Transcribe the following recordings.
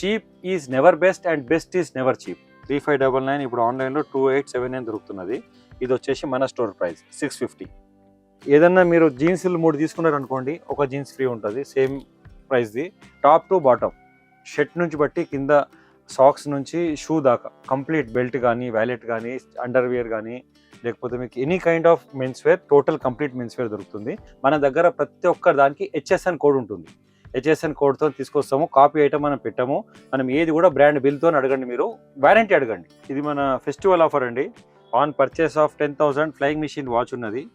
Cheap is never best and best is never cheap. Three five double nine ఇప్పుడు ఆన్లైన్లో two eight seven nine దొరుకుతున్నది. ఇది వచ్చేసి మన స్టోర్ ప్రైస్ సిక్స్ ఫిఫ్టీ. ఏదన్నా మీరు జీన్స్లు మూడు తీసుకున్నారు అనుకోండి ఒక జీన్స్ ఫ్రీ ఉంటుంది సేమ్ ప్రైస్ది. టాప్ టు బాటమ్ షర్ట్ నుంచి బట్టి కింద సాక్స్ నుంచి షూ దాకా కంప్లీట్ బెల్ట్ కానీ వ్యాలెట్ కానీ అండర్వేర్ కానీ లేకపోతే మీకు any kind of men's wear total complete men's wear దొరుకుతుంది. మన దగ్గర ప్రతి ఒక్క దానికి హెచ్ఎస్ఎన్ కోడ్ ఉంటుంది. హెచ్ఎస్ఎన్ కోడ్తో తీసుకొస్తాము కాపీ ఐటమ్ మనం పెట్టాము. మనం ఏది కూడా బ్రాండ్ బిల్తో అడగండి మీరు. వారంటీ అడగండి. ఇది మన ఫెస్టివల్ ఆఫర్ అండి. On purchase of ten thousand Flying Machine watch ఉన్నది.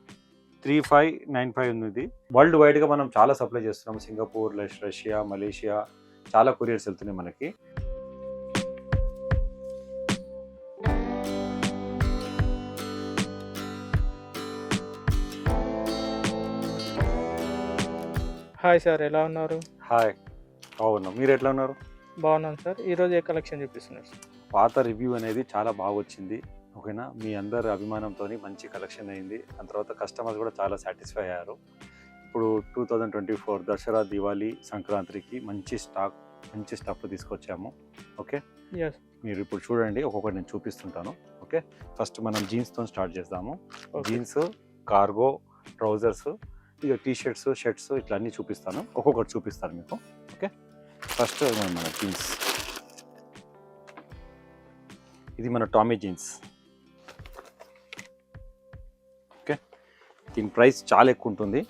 త్రీ ఫైవ్ నైన్ ఫైవ్ ఉంది వరల్డ్ వైడ్గా మనం చాలా సప్లై చేస్తున్నాం సింగపూర్ రష్యా మలేషియా చాలా కొరియర్స్ వెళ్తున్నాయి మనకి. హాయ్ సార్ ఎలా ఉన్నారు? హాయ్. బాగున్నాం. మీరు ఎట్లా ఉన్నారు? బాగున్నాను సార్. ఈరోజు ఏ కలెక్షన్ చూపిస్తున్నారు సార్? పాత రివ్యూ అనేది చాలా బాగా వచ్చింది ఓకేనా? మీ అందరి అభిమానంతో మంచి కలెక్షన్ అయింది. దాని తర్వాత కస్టమర్స్ కూడా చాలా సాటిస్ఫై అయ్యారు. ఇప్పుడు two thousand twenty four Dasara Diwali సంక్రాంతికి మంచి స్టాక్ మంచి స్టఫ్ తీసుకొచ్చాము. ఓకే? ఎస్ మీరు ఇప్పుడు చూడండి. ఒక్కొక్కటి నేను చూపిస్తుంటాను. ఓకే? ఫస్ట్ మనం జీన్స్తో స్టార్ట్ చేద్దాము. జీన్స్ కార్గో ట్రౌజర్స్ ఇక టీ షర్ట్స్ షర్ట్స్ ఇట్లా అన్నీ చూపిస్తాను. ఒక్కొక్కటి చూపిస్తాను మీకు. ఓకే? ఫస్ట్ మన జీన్స్. ఇది మన టామీ జీన్స్. ఓకే? దీని ప్రైస్ చాలా ఎక్కువ ఉంటుంది.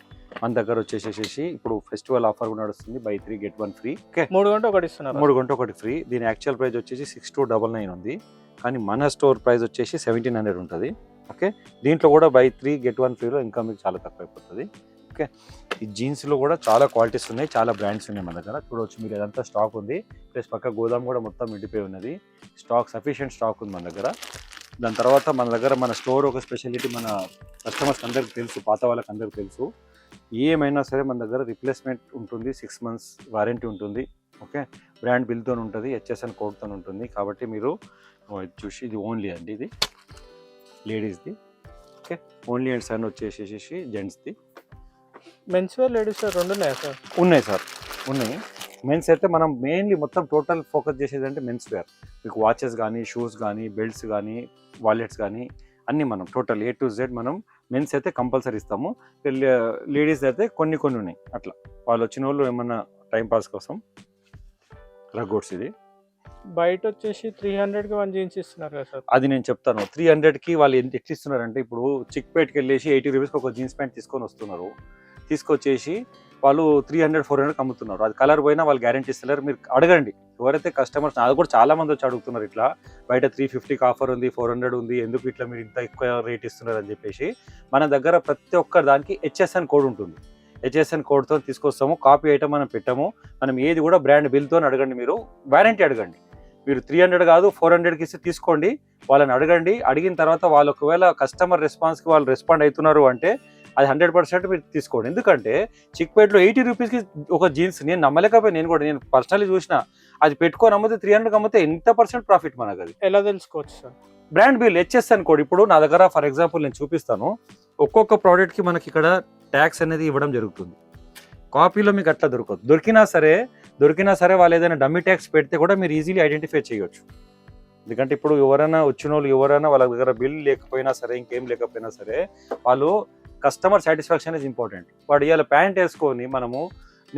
మన దగ్గర వచ్చేసేసి ఇప్పుడు ఫెస్టివల్ ఆఫర్ కూడా నడుస్తుంది. Buy three get one free. Okay? మూడు గంట ఒకటి ఇస్తున్నారు. మూడు గంట ఒకటి ఫ్రీ. దీని యాక్చువల్ ప్రైస్ వచ్చేసి సిక్స్ టూ డబల్ నైన్ ఉంది. కానీ మన స్టోర్ ప్రైస్ వచ్చేసి సెవెంటీన్ హండ్రెడ్ ఉంటుంది. ఓకే? దీంట్లో కూడా బై త్రీ గెట్ వన్ ఫ్రీలో ఇంకా మీకు చాలా తక్కువ అయిపోతుంది ఓకే. ఈ జీన్స్లో కూడా చాలా క్వాలిటీస్ ఉన్నాయి. చాలా బ్రాండ్స్ ఉన్నాయి మన దగ్గర. చూడవచ్చు మీరు ఇదంతా స్టాక్ ఉంది. ప్లస్ పక్క గోదాం కూడా మొత్తం నిండిపోయి ఉన్నది. స్టాక్ సఫిషియెంట్ స్టాక్ ఉంది మన దగ్గర. దాని తర్వాత మన దగ్గర మన స్టోర్ ఒక స్పెషాలిటీ మన కస్టమర్స్ అందరికి తెలుసు. పాత వాళ్ళకి అందరికి తెలుసు. ఏమైనా సరే మన దగ్గర రిప్లేస్మెంట్ ఉంటుంది. సిక్స్ మంత్స్ వారంటీ ఉంటుంది. ఓకే. బ్రాండ్ బిల్తో ఉంటుంది. హెచ్ఎస్ఎన్ కోడ్తో ఉంటుంది. కాబట్టి మీరు చూసి ఇది ఓన్లీ అండి ఇది. లేడీస్ది. ఓకే. ఓన్లీ అండ్ సన్ వచ్చేసేసి జెంట్స్ది. మెన్స్ వేర్ లేడీస్ వేర్ రెండు ఉన్నాయా సార్ ఉన్నాయి సార్ ఉన్నాయి. మెన్స్ అయితే మనం మెయిన్లీ మొత్తం టోటల్ ఫోకస్ చేసేది అంటే మెన్స్ వేర్ మీకు వాచెస్ కానీ షూస్ కానీ బెల్ట్స్ కానీ వాలెట్స్ కానీ అన్నీ మనం టోటల్ ఏ టు జెడ్ మనం మెన్స్ అయితే కంపల్సరీ ఇస్తాము. లేడీస్ అయితే కొన్ని కొన్ని ఉన్నాయి. అట్లా. వాళ్ళు వచ్చిన వాళ్ళు ఏమన్నా టైం పాస్ కోసం రగ్గోడ్స్ ఇది. బయట వచ్చేసి త్రీ హండ్రెడ్కి వన్ జీన్స్ ఇస్తున్నారు కదా సార్ అది నేను చెప్తాను. త్రీ హండ్రెడ్కి వాళ్ళు ఎంత ఇస్తున్నారంటే ఇప్పుడు చిక్పేట్కి వెళ్ళేసి ఎయిటీ రూపీస్కి ఒక జీన్స్ ప్యాంట్ తీసుకొని వస్తున్నారు. తీసుకొచ్చేసి వాళ్ళు త్రీ హండ్రెడ్ ఫోర్ హండ్రెడ్కి అమ్ముతున్నారు. అది కలర్ పోయినా వాళ్ళు గ్యారంటీ ఇస్తలేరు. మీరు అడగండి. ఎవరైతే కస్టమర్స్ అది కూడా చాలా మంది వచ్చి అడుగుతున్నారు ఇట్లా. బయట త్రీ ఫిఫ్టీకి ఆఫర్ ఉంది ఫోర్ హండ్రెడ్ ఉంది ఎందుకు ఇట్లా మీరు ఇంత ఎక్కువ రేట్ ఇస్తున్నారు అని చెప్పేసి మన దగ్గర ప్రతి ఒక్క దానికి హెచ్ఎస్ఎన్ కోడ్ ఉంటుంది. హెచ్ఎస్ఎన్ కోడ్తో తీసుకొస్తాము కాపీ ఐటమ్ మనం పెట్టాము. మనం ఏది కూడా బ్రాండ్ బిల్తో అడగండి మీరు. వారంటీ అడగండి. మీరు త్రీ హండ్రెడ్ కాదు ఫోర్ హండ్రెడ్కి ఇస్తే తీసుకోండి. వాళ్ళని అడగండి. అడిగిన తర్వాత వాళ్ళు ఒకవేళ కస్టమర్ రెస్పాన్స్కి వాళ్ళు రెస్పాండ్ అవుతున్నారు అంటే అది హండ్రెడ్ పర్సెంట్ మీరు తీసుకోండి. ఎందుకంటే చిక్పేట్లో ఎయిటీ రూపీస్కి ఒక జీన్స్ నేను నమ్మలేకపోయి నేను కూడా నేను పర్సనల్లీ చూసిన అది పెట్టుకొని అమ్మితే త్రీ హండ్రెడ్ అమ్మితే ఎంత పర్సెంట్ ప్రాఫిట్ మనకు అది ఎలా తెలుసుకోవచ్చు sir? Brand bill HSN code ఇప్పుడు నా దగ్గర ఫర్ ఎగ్జాంపుల్ నేను చూపిస్తాను. ఒక్కొక్క ప్రోడక్ట్కి మనకి ఇక్కడ ట్యాక్స్ అనేది ఇవ్వడం జరుగుతుంది. కాపీలో మీకు అట్లా దొరకదు దొరికినా సరే దొరికినా సరే వాళ్ళు ఏదైనా డమ్మీ ట్యాక్స్ పెడితే కూడా మీరు ఈజీలీ ఐడెంటిఫై చేయొచ్చు. ఎందుకంటే ఇప్పుడు ఎవరైనా వచ్చిన వాళ్ళు ఎవరైనా వాళ్ళ దగ్గర బిల్ లేకపోయినా సరే ఇంకేం లేకపోయినా సరే వాళ్ళు కస్టమర్ సాటిస్ఫాక్షన్ ఇస్ ఇంపార్టెంట్ వాడు ఇవాళ ప్యాంట్ వేసుకొని మనము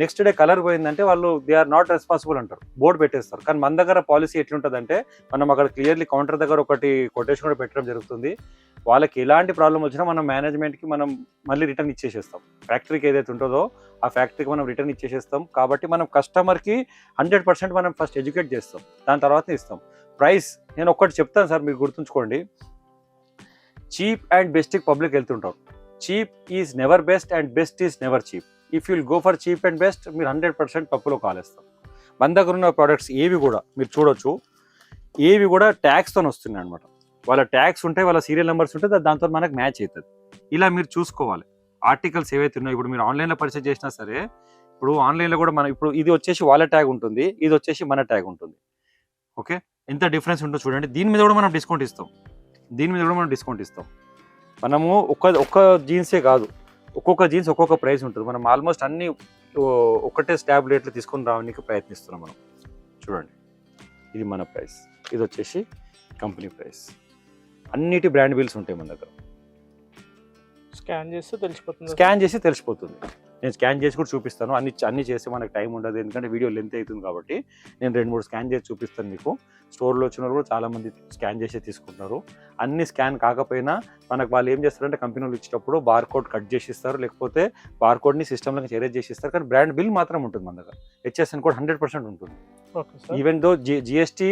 నెక్స్ట్ డే కలర్ పోయిందంటే వాళ్ళు దే ఆర్ నాట్ రెస్పాన్సిబుల్ అంటారు. బోర్డు పెట్టేస్తారు. కానీ మన దగ్గర పాలసీ ఎట్లుంటుందంటే మనం అక్కడ క్లియర్లీ కౌంటర్ దగ్గర ఒకటి కొటేషన్ కూడా పెట్టడం జరుగుతుంది. వాళ్ళకి ఎలాంటి ప్రాబ్లం వచ్చినా మనం మేనేజ్మెంట్కి మనం మళ్ళీ రిటర్న్ ఇచ్చేసేస్తాం. ఫ్యాక్టరీకి ఏదైతే ఉంటుందో ఆ ఫ్యాక్టరీకి మనం రిటర్న్ ఇచ్చేసేస్తాం. కాబట్టి మనం కస్టమర్కి హండ్రెడ్ పర్సెంట్ మనం ఫస్ట్ ఎడ్యుకేట్ చేస్తాం. దాని తర్వాత ఇస్తాం. ప్రైస్ నేను ఒక్కటి చెప్తాను సార్ మీరు గుర్తుంచుకోండి. చీప్ అండ్ బెస్ట్కి పబ్లిక్ వెళ్తుంటారు cheap is never best and best is never cheap. If you'll go for cheap and best మీరు హండ్రెడ్ పర్సెంట్ తప్పులో కాలేస్తాం. మన దగ్గర ఉన్న ప్రోడక్ట్స్ ఏవి కూడా మీరు చూడొచ్చు. ఏవి కూడా ట్యాక్స్తో వస్తున్నాయి అనమాట వాళ్ళ ట్యాక్స్ ఉంటాయి వాళ్ళ సీరియల్ నెంబర్స్ ఉంటాయి దాంతో మనకు మ్యాచ్ అవుతుంది ఇలా మీరు చూసుకోవాలి. ఆర్టికల్స్ ఏవైతే ఉన్నాయో ఇప్పుడు మీరు ఆన్లైన్లో పర్చేస్ చేసినా సరే ఇప్పుడు ఆన్లైన్లో కూడా మనం ఇప్పుడు ఇది వచ్చేసి వాళ్ళ ట్యాగ్ ఉంటుంది ఇది వచ్చేసి మన ట్యాగ్ ఉంటుంది. ఓకే? ఎంత డిఫరెన్స్ ఉంటుందో చూడండి. దీని మీద కూడా మనం డిస్కౌంట్ ఇస్తాం. దీని మీద కూడా మనం డిస్కౌంట్ ఇస్తాం. మనము ఒక్క ఒక్క జీన్సే కాదు. ఒక్కొక్క జీన్స్ ఒక్కొక్క ప్రైస్ ఉంటుంది. మనం ఆల్మోస్ట్ అన్ని ఒకటే స్టాబ్ రేట్లు తీసుకొని రావడానికి ప్రయత్నిస్తున్నాం మనం. చూడండి. ఇది మన ప్రైస్. ఇది వచ్చేసి కంపెనీ ప్రైస్. అన్నిటి బ్రాండ్ బిల్స్ ఉంటాయి మన దగ్గర. స్కాన్ చేస్తే తెలిసిపోతుంది. స్కాన్ చేసి తెలిసిపోతుంది. నేను స్కాన్ చేసి కూడా చూపిస్తాను. అన్ని అన్ని చేస్తే మనకు టైం ఉండదు. ఎందుకంటే వీడియో లెంత్ అవుతుంది కాబట్టి నేను రెండు మూడు స్కాన్ చేసి చూపిస్తాను మీకు. స్టోర్లో వచ్చిన వాళ్ళు కూడా చాలా మంది స్కాన్ చేసి తీసుకుంటున్నారు. అన్ని స్కాన్ కాకపోయినా మనకు వాళ్ళు ఏం చేస్తారంటే కంపెనీ వాళ్ళు ఇచ్చేటప్పుడు బార్ కోడ్ కట్ చేసి ఇస్తారు లేకపోతే బార్ కోడ్ని సిస్టంలోకి చేరేజ్ చేసి ఇస్తారు కానీ బ్రాండ్ బిల్ మాత్రం ఉంటుంది మన దగ్గర. హెచ్ఎస్ఎన్ కోడ్ హండ్రెడ్ పర్సెంట్ ఉంటుంది. ఈవెన్ దో జి జిఎస్టీ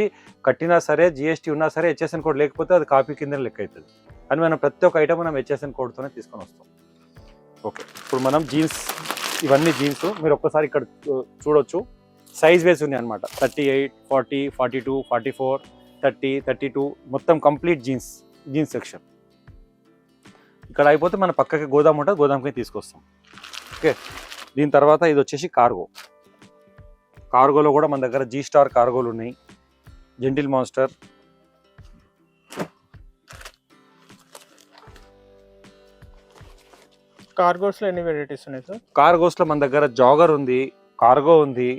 కట్టినా సరే జిఎస్టీ ఉన్నా సరే హెచ్ఎస్ఎన్ కోడ్ లేకపోతే అది కాపీ కింద లెక్క అవుతుంది. కానీ మనం ప్రతి ఒక్క ఐటమ్ మనం హెచ్ఎస్ఎన్ కోడ్తోనే తీసుకొని వస్తాం. ఓకే. ఇప్పుడు మనం జీన్స్ ఇవన్నీ జీన్స్ మీరు ఒక్కసారి ఇక్కడ చూ- చూడొచ్చు. సైజ్ వేస్ ఉన్నాయి అనమాట thirty eight forty forty two forty four thirty thirty two మొత్తం కంప్లీట్ జీన్స్ జీన్స్ సెక్షన్. ఇక్కడ అయిపోతే మన పక్కకి గోదాం ఉంటుంది గోదాంకి తీసుకొస్తాం. ఓకే. దీని తర్వాత ఇది వచ్చేసి కార్గో. కార్గోలో కూడా మన దగ్గర జీ స్టార్ కార్గోలు ఉన్నాయి. జెంటిల్ మాన్స్టర్ కార్గోస్లో ఎన్ని వెరైటీస్ ఉన్నాయి సార్? కార్గోస్లో మన దగ్గర జాగర్ ఉంది కార్గో ఉంది.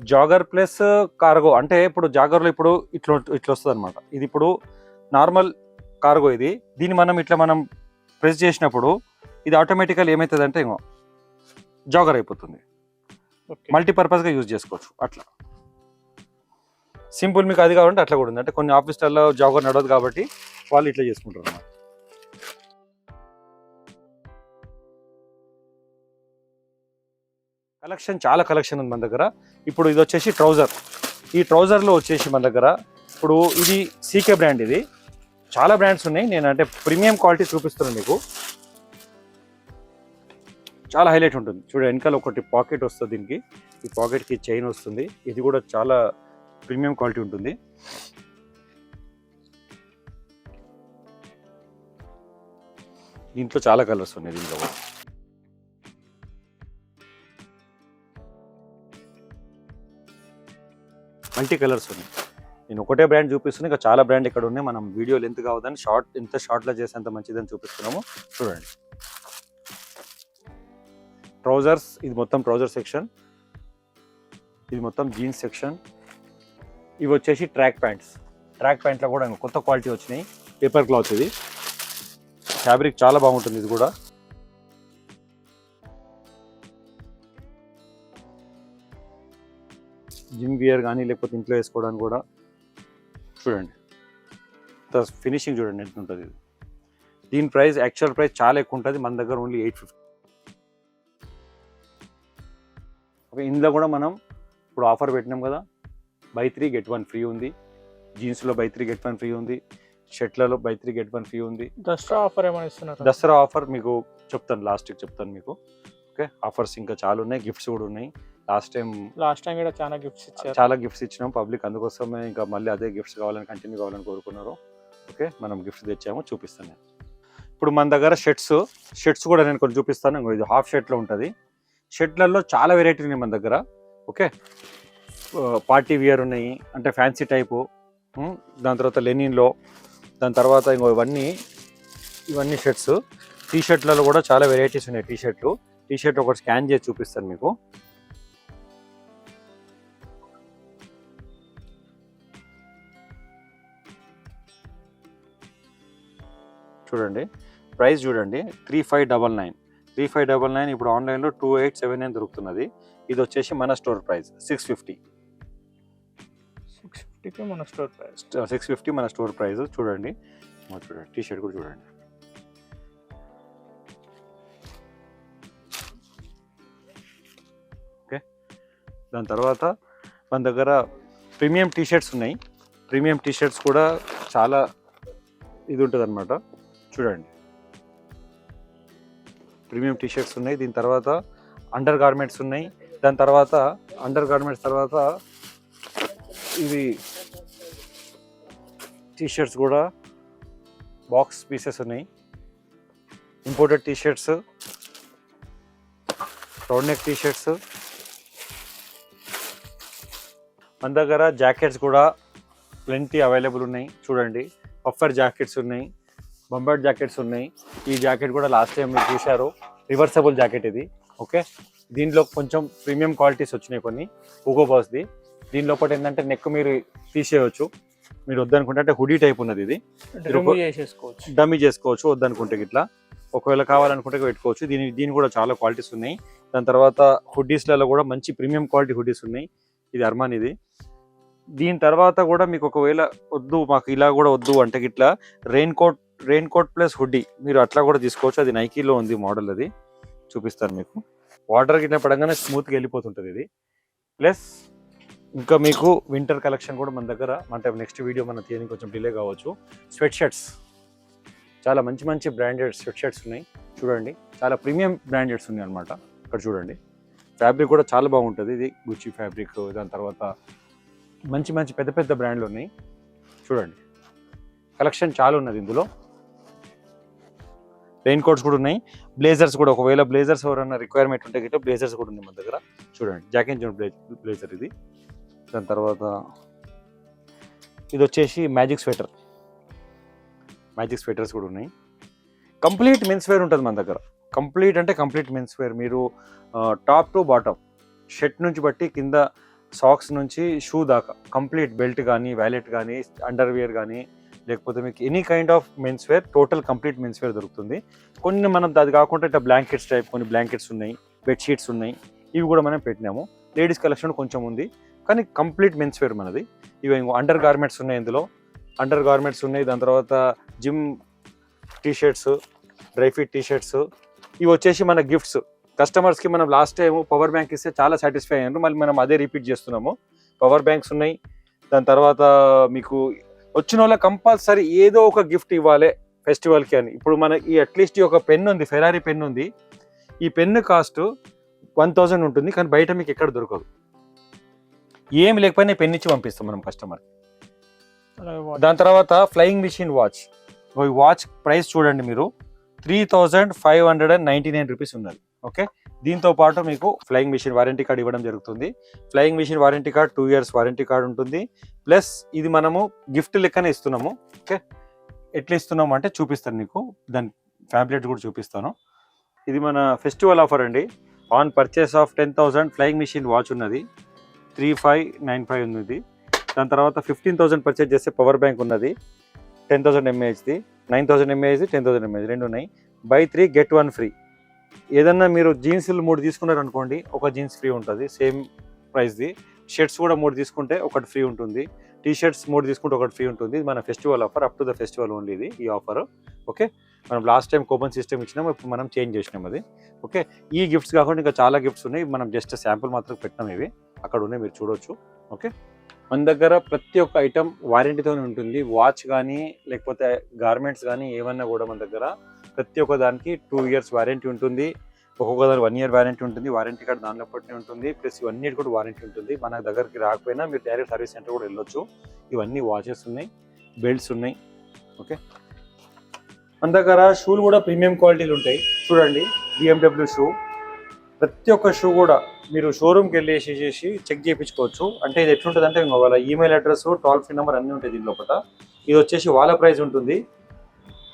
జాగర్ ప్లస్ కార్గో అంటే ఇప్పుడు జాగర్లో ఇప్పుడు ఇట్లా ఇట్లా వస్తుంది అనమాట ఇది ఇప్పుడు నార్మల్ కార్గో ఇది. దీన్ని మనం ఇట్లా మనం ప్రెస్ చేసినప్పుడు ఇది ఆటోమేటికల్ ఏమవుతుంది అంటే ఇంకో జాగర్ అయిపోతుంది. మల్టీపర్పస్గా యూజ్ చేసుకోవచ్చు అట్లా. సింపుల్ మీకు అది కావాలంటే అట్లా కూడా ఉంది. అంటే కొన్ని ఆఫీస్లలో జాగర్ నడవదు కాబట్టి వాళ్ళు ఇట్లా చేసుకుంటారు అన్నమాట కలెక్షన్ చాలా కలెక్షన్ ఉంది మన దగ్గర. ఇప్పుడు ఇది వచ్చేసి ట్రౌజర్. ఈ ట్రౌజర్లో వచ్చేసి మన దగ్గర ఇప్పుడు ఇది సీకే బ్రాండ్ ఇది. చాలా బ్రాండ్స్ ఉన్నాయి. నేను అంటే ప్రీమియం క్వాలిటీ చూపిస్తున్నాను మీకు. చాలా హైలైట్ ఉంటుంది. చూడ వెనకాల ఒకటి పాకెట్ వస్తుంది దీనికి. ఈ పాకెట్కి చైన్ వస్తుంది. ఇది కూడా చాలా ప్రీమియం క్వాలిటీ ఉంటుంది. దీంట్లో చాలా కలర్స్ ఉన్నాయి దీంట్లో మల్టీ కలర్స్ ఉన్నాయి. నేను ఒకటే బ్రాండ్ చూపిస్తున్నాను ఇంకా చాలా బ్రాండ్ ఇక్కడ ఉన్నాయి. మనం వీడియో లెంత్ కావద్దని షార్ట్ ఎంత షార్ట్లో చేసేంత మంచిదని చూపిస్తున్నాము. చూడండి. ట్రౌజర్స్ ఇది మొత్తం ట్రౌజర్ సెక్షన్. ఇది మొత్తం జీన్స్ సెక్షన్. ఇవి వచ్చేసి ట్రాక్ ప్యాంట్స్. ట్రాక్ ప్యాంట్లో కూడా ఇంకా కొత్త క్వాలిటీ వచ్చినాయి. పేపర్ క్లాత్ ఇది. ఫ్యాబ్రిక్ చాలా బాగుంటుంది ఇది కూడా. జిమ్ వియర్ కానీ లేకపోతే ఇంట్లో వేసుకోవడానికి కూడా చూడండి. ఫినిషింగ్ చూడండి ఎంత ఉంటుంది ఇది. దీని ప్రైస్ యాక్చువల్ ప్రైస్ చాలా ఎక్కువ ఉంటుంది. మన దగ్గర ఓన్లీ ఎయిట్ ఫిఫ్టీ ఓకే ఇందులో కూడా మనం ఇప్పుడు ఆఫర్ పెట్టినాం కదా. Buy three get one free ఉంది. జీన్స్లో buy three get one free ఉంది. షర్ట్లలో buy three get one free ఉంది. దసరా ఆఫర్ ఏమైనా ఇస్తున్నారు దసరా ఆఫర్ మీకు చెప్తాను లాస్ట్కి చెప్తాను మీకు. ఓకే ఆఫర్స్ ఇంకా చాలా ఉన్నాయి గిఫ్ట్స్ కూడా ఉన్నాయి. లాస్ట్ టైం లాస్ట్ టైం కూడా చాలా గిఫ్ట్స్ ఇచ్చారు. చాలా గిఫ్ట్స్ ఇచ్చినాం పబ్లిక్ అందుకోసమే ఇంకా మళ్ళీ అదే గిఫ్ట్స్ కావాలని కంటిన్యూ కావాలని కోరుకున్నారు. ఓకే మనం గిఫ్ట్స్ తెచ్చాము చూపిస్తాను నేను. ఇప్పుడు మన దగ్గర షర్ట్స్ షర్ట్స్ కూడా నేను కొన్ని చూపిస్తాను. ఇది హాఫ్ షర్ట్లో ఉంటుంది. షర్ట్లలో చాలా వెరైటీ ఉన్నాయి మన దగ్గర. ఓకే పార్టీ వియర్ ఉన్నాయి. అంటే ఫ్యాన్సీ టైపు దాని తర్వాత లెనిన్లో దాని తర్వాత ఇంకో ఇవన్నీ ఇవన్నీ షర్ట్స్ టీ షర్ట్లలో కూడా చాలా వెరైటీస్ ఉన్నాయి టీ షర్ట్లు టీ షర్ట్ ఒకటి స్కాన్ చేసి చూపిస్తాను మీకు. చూడండి. ప్రైస్ చూడండి. Three five double nine. Three five double nine ఇప్పుడు ఆన్లైన్లో టూ ఎయిట్ సెవెన్ నైన్ దొరుకుతున్నది. ఇది వచ్చేసి మన store price six fifty. Six ఫిఫ్టీకి మన స్టోర్ ప్రైస్. సిక్స్ ఫిఫ్టీ మన స్టోర్ ప్రైస్. చూడండి. చూడండి. టీ షర్ట్ కూడా చూడండి. ఓకే. దాని తర్వాత మన దగ్గర ప్రీమియం టీ షర్ట్స్ ఉన్నాయి. ప్రీమియం టీ షర్ట్స్ కూడా చాలా ఇది ఉంటుంది అనమాట చూడండి. ప్రీమియం టీషర్ట్స్ ఉన్నాయి. దీని తర్వాత అండర్ గార్మెంట్స్ ఉన్నాయి. దాని తర్వాత అండర్ గార్మెంట్స్ తర్వాత ఇవి టీషర్ట్స్ కూడా బాక్స్ పీసెస్ ఉన్నాయి. Imported T shirts round neck T shirts. మన దగ్గర జాకెట్స్ కూడా ప్లెంటీ అవైలబుల్ ఉన్నాయి. చూడండి. పఫర్ జాకెట్స్ ఉన్నాయి. బొంబర్డ్ జాకెట్స్ ఉన్నాయి. ఈ జాకెట్ కూడా లాస్ట్ టైం మీరు చూశారు. రివర్సబుల్ జాకెట్ ఇది. ఓకే? దీంట్లో కొంచెం ప్రీమియం క్వాలిటీస్ వచ్చినాయి కొన్ని. ఊగో బాస్ది దీని లోపల ఏంటంటే నెక్ మీరు తీసేయవచ్చు మీరు వద్దనుకుంటే అంటే హుడీ టైప్ ఉన్నది ఇది. డమ్మీ చేసుకోవచ్చు వద్దనుకుంటే ఇట్లా ఒకవేళ కావాలనుకుంటే పెట్టుకోవచ్చు. దీని దీని కూడా చాలా క్వాలిటీస్ ఉన్నాయి. దాని తర్వాత హుడ్డీస్లలో కూడా మంచి ప్రీమియం క్వాలిటీ హుడ్డీస్ ఉన్నాయి. ఇది అర్మాన్ ఇది దీని తర్వాత కూడా మీకు ఒకవేళ వద్దు మాకు ఇలా కూడా వద్దు అంటే ఇట్లా rain coat rain coat plus hoodie మీరు అట్లా కూడా తీసుకోవచ్చు. అది నైకీలో ఉంది మోడల్ అది. చూపిస్తాను మీకు. వాటర్ గిట్ల పడంగానే స్మూత్గా వెళ్ళిపోతుంటుంది ఇది. ప్లస్ ఇంకా మీకు వింటర్ కలెక్షన్ కూడా మన దగ్గర అంటే నెక్స్ట్ వీడియో మన తీయడానికి కొంచెం డిలే కావచ్చు. స్వెట్ షర్ట్స్ చాలా మంచి మంచి బ్రాండెడ్ స్వెట్ షర్ట్స్ ఉన్నాయి. చూడండి. చాలా ప్రీమియం బ్రాండెడ్స్ ఉన్నాయి అనమాట ఇక్కడ చూడండి. ఫ్యాబ్రిక్ కూడా చాలా బాగుంటుంది. ఇది గుచ్చి ఫ్యాబ్రిక్ దాని తర్వాత మంచి మంచి పెద్ద పెద్ద బ్రాండ్లు ఉన్నాయి. చూడండి. కలెక్షన్ చాలా ఉన్నది ఇందులో. రెయిన్ కోట్స్ కూడా ఉన్నాయి. బ్లేజర్స్ కూడా ఒకవేళ బ్లేజర్స్ ఎవరైనా రిక్వైర్మెంట్ ఉంటే గిట్ట బ్లేజర్స్ కూడా ఉన్నాయి మన దగ్గర. చూడండి జాకెట్ జోన్ బ్లేజర్ ఇది. దాని తర్వాత ఇది వచ్చేసి మ్యాజిక్ స్వెటర్. మ్యాజిక్ స్వెటర్స్ కూడా ఉన్నాయి. కంప్లీట్ మెన్స్ వేర్ ఉంటుంది మన దగ్గర. కంప్లీట్ అంటే కంప్లీట్ మెన్స్ వేర్. మీరు టాప్ టు బాటమ్ షర్ట్ నుంచి బట్టి కింద సాక్స్ నుంచి షూ దాకా కంప్లీట్ బెల్ట్ కానీ వ్యాలెట్ కానీ అండర్వేర్ కానీ లేకపోతే మీకు any kind of men's wear total complete men's wear దొరుకుతుంది. కొన్ని మనం అది కాకుండా ఇట్లా బ్లాంకెట్స్ టైప్ కొన్ని బ్లాంకెట్స్ ఉన్నాయి బెడ్షీట్స్ ఉన్నాయి ఇవి కూడా మనం పెట్టినాము. లేడీస్ కలెక్షన్ కొంచెం ఉంది కానీ కంప్లీట్ మెన్స్ వేర్ మనది. ఇవి అండర్ గార్మెంట్స్ ఉన్నాయి ఇందులో. అండర్ గార్మెంట్స్ ఉన్నాయి దాని తర్వాత gym T shirts dry fit T shirts ఇవి వచ్చేసి మన గిఫ్ట్స్ కస్టమర్స్కి మనం లాస్ట్ టైం పవర్ బ్యాంక్ ఇస్తే చాలా సాటిస్ఫై అయ్యారు. మళ్ళీ మనం అదే రిపీట్ చేస్తున్నాము. పవర్ బ్యాంక్స్ ఉన్నాయి దాని తర్వాత మీకు వచ్చిన వాళ్ళ కంపల్సరీ ఏదో ఒక గిఫ్ట్ ఇవ్వాలి ఫెస్టివల్కి అని. ఇప్పుడు మన ఈ అట్లీస్ట్ ఈ ఒక పెన్ ఉంది ఫెరారీ పెన్ ఉంది. ఈ పెన్ కాస్ట్ వన్ థౌజండ్ ఉంటుంది కానీ బయట మీకు ఎక్కడ దొరకదు. ఏమి లేకపోయినా పెన్ ఇచ్చి పంపిస్తాం మనం కస్టమర్. దాని తర్వాత ఫ్లయింగ్ మిషన్ వాచ్. ఈ వాచ్ ప్రైస్ చూడండి మీరు. Three thousand five hundred and ninety nine rupees ఉన్నది. ఓకే? దీంతో పాటు మీకు ఫ్లయింగ్ మిషన్ వారంటీ కార్డ్ ఇవ్వడం జరుగుతుంది. Flying Machine warranty card two years warranty card ఉంటుంది. ప్లస్ ఇది మనము గిఫ్ట్ లెక్కనే ఇస్తున్నాము. ఓకే ఎట్లా ఇస్తున్నాము అంటే చూపిస్తాను నీకు. దాని ఫ్యాంప్లెట్ కూడా చూపిస్తాను. ఇది మన ఫెస్టివల్ ఆఫర్ అండి. On purchase of ten thousand Flying Machine watch ఉన్నది. త్రీ ఫైవ్ నైన్ ఫైవ్ ఉన్నది. దాని తర్వాత ఫిఫ్టీన్ థౌసండ్ పర్చేస్ చేస్తే పవర్ బ్యాంక్ ఉన్నది. టెన్ థౌసండ్ ఎంఏహెచ్ది నైన్ థౌసండ్ ఎంఏహెచ్ది టెన్ థౌసండ్ ఎంఏహెచ్ రెండు ఉన్నాయి. Buy three get one free ఏదన్నా మీరు జీన్స్లు మూడు తీసుకున్నారు అనుకోండి ఒక జీన్స్ ఫ్రీ ఉంటుంది సేమ్ ప్రైస్ది షర్ట్స్ కూడా మూడు తీసుకుంటే ఒకటి ఫ్రీ ఉంటుంది. టీ షర్ట్స్ మూడు తీసుకుంటే ఒకటి ఫ్రీ ఉంటుంది. మన festival offer up to the festival only ఇది ఈ ఆఫర్ ఓకే మనం లాస్ట్ టైం కూపన్ సిస్టమ్ ఇచ్చినాం ఇప్పుడు మనం చేంజ్ చేసినాం అది. ఓకే ఈ గిఫ్ట్స్ కాకుండా ఇంకా చాలా గిఫ్ట్స్ ఉన్నాయి. మనం జస్ట్ శాంపుల్ మాత్రం పెట్టినాం ఇవి. అక్కడ ఉన్నాయి మీరు చూడొచ్చు. ఓకే మన దగ్గర ప్రతి ఒక్క ఐటమ్ వారంటీతోనే ఉంటుంది. వాచ్ కానీ లేకపోతే గార్మెంట్స్ కానీ ఏమన్నా కూడా మన దగ్గర ప్రతి ఒక్క దానికి టూ ఇయర్స్ వారంటీ ఉంటుంది. ఒక్కొక్క దానికి వన్ ఇయర్ వారంటీ ఉంటుంది. వారంటీ కార్డ్ దానిలో పట్టి ఉంటుంది. ప్లస్ ఇవన్నీ కూడా వారంటీ ఉంటుంది. మన దగ్గరికి రాకపోయినా మీరు డైరెక్ట్ సర్వీస్ సెంటర్ కూడా వెళ్ళొచ్చు. ఇవన్నీ వాచెస్ ఉన్నాయి. బెల్ట్స్ ఉన్నాయి. ఓకే మన దగ్గర షూలు కూడా ప్రీమియం క్వాలిటీలు ఉంటాయి. చూడండి బిఎండబ్ల్యూ షూ ప్రతి ఒక్క షూ కూడా మీరు షోరూమ్కి వెళ్ళేసేసి చేసి చెక్ చేయించుకోవచ్చు. అంటే ఇది ఎట్లుంటుంది అంటే వాళ్ళ email address toll free number అన్నీ ఉంటాయి దీని లోపల. ఇది వచ్చేసి వాళ్ళ ప్రైస్ ఉంటుంది.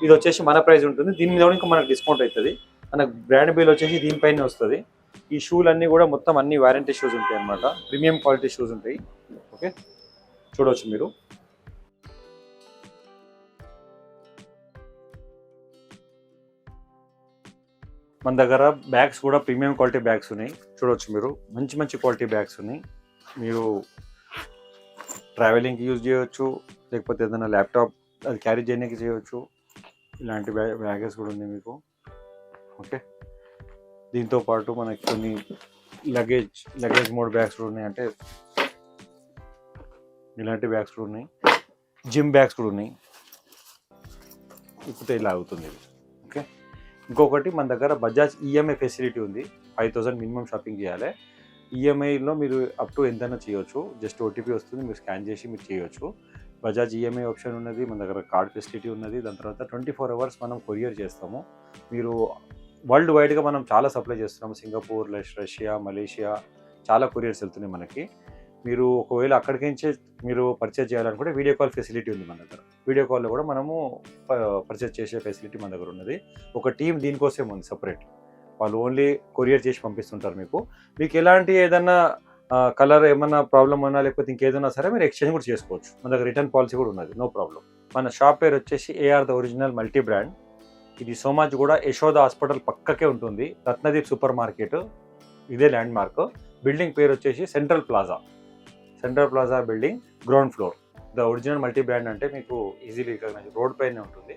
ఇది వచ్చేసి మన ప్రైస్ ఉంటుంది. దీని మీద ఇంకా మనకు డిస్కౌంట్ అవుతుంది. మనకు బ్రాండ్ బిల్ వచ్చేసి దీనిపైనే వస్తుంది. ఈ షూలు అన్నీ కూడా మొత్తం అన్ని వారంటీ షూస్ ఉంటాయి అన్నమాట. ప్రీమియం క్వాలిటీ షూస్ ఉంటాయి. ఓకే చూడవచ్చు మీరు. మన దగ్గర బ్యాగ్స్ కూడా ప్రీమియం క్వాలిటీ బ్యాగ్స్ ఉన్నాయి. చూడవచ్చు మీరు. మంచి మంచి క్వాలిటీ బ్యాగ్స్ ఉన్నాయి. మీరు ట్రావెలింగ్కి యూజ్ చేయవచ్చు లేకపోతే ఏదైనా ల్యాప్టాప్ అది క్యారీ చేయడానికి చేయవచ్చు ఇలాంటి బ్యా బ్యాగెస్ కూడా ఉన్నాయి మీకు. ఓకే. దీంతో పాటు మనకి కొన్ని లగేజ్ లగేజ్ మోడ్ బ్యాగ్స్ కూడా ఉన్నాయి. అంటే ఇలాంటి బ్యాగ్స్ కూడా ఉన్నాయి. జిమ్ బ్యాగ్స్ కూడా ఉన్నాయి. ఇప్పుడు ఇలా అవుతుంది. ఓకే. ఇంకొకటి మన దగ్గర బజాజ్ ఈఎంఐ ఫెసిలిటీ ఉంది. ఫైవ్ థౌసండ్ మినిమం షాపింగ్ చేయాలి. ఈఎంఐలో మీరు అప్ టు ఎంతైనా చేయొచ్చు. జస్ట్ ఓటీపీ వస్తుంది. మీరు స్కాన్ చేసి మీరు చేయొచ్చు. బజాజ్ ఈఎంఐ ఆప్షన్ ఉన్నది మన దగ్గర కార్డ్ ఫెసిలిటీ ఉన్నది. దాని తర్వాత ట్వంటీ ఫోర్ అవర్స్ మనం కొరియర్ చేస్తాము. మీరు వరల్డ్ వైడ్గా మనం చాలా సప్లై చేస్తున్నాము. సింగపూర్ లష్- రష్యా మలేషియా చాలా కొరియర్స్ వెళ్తున్నాయి మనకి. మీరు ఒకవేళ అక్కడికి నుంచే మీరు పర్చేజ్ చేయాలనుకుంటే వీడియో కాల్ ఫెసిలిటీ ఉంది మన దగ్గర. వీడియో కాల్లో కూడా మనము పర్చేజ్ చేసే ఫెసిలిటీ మన దగ్గర ఉన్నది. ఒక టీం దీనికోసం ఉంది సపరేట్. వాళ్ళు ఓన్లీ కొరియర్ చేసి పంపిస్తుంటారు మీకు. మీకు ఎలాంటి ఏదన్నా కలర్ ఏమన్నా ప్రాబ్లం ఉన్నా లేకపోతే ఇంకేదైనా సరే మీరు ఎక్స్చేంజ్ కూడా చేసుకోవచ్చు. మన దగ్గర రిటర్న్ పాలసీ కూడా ఉన్నది నో ప్రాబ్లం. మన షాప్ పేరు వచ్చేసి AR the original multi brand. ఇది సోమాజ్ కూడా యశోద హాస్పిటల్ పక్కకే ఉంటుంది. Ratnadeep super market. ఇదే ల్యాండ్ మార్క్ బిల్డింగ్ పేరు వచ్చేసి central plaza. Central plaza building ground floor. The original multi brand అంటే మీకు ఈజీలీ రోడ్ పైనే ఉంటుంది.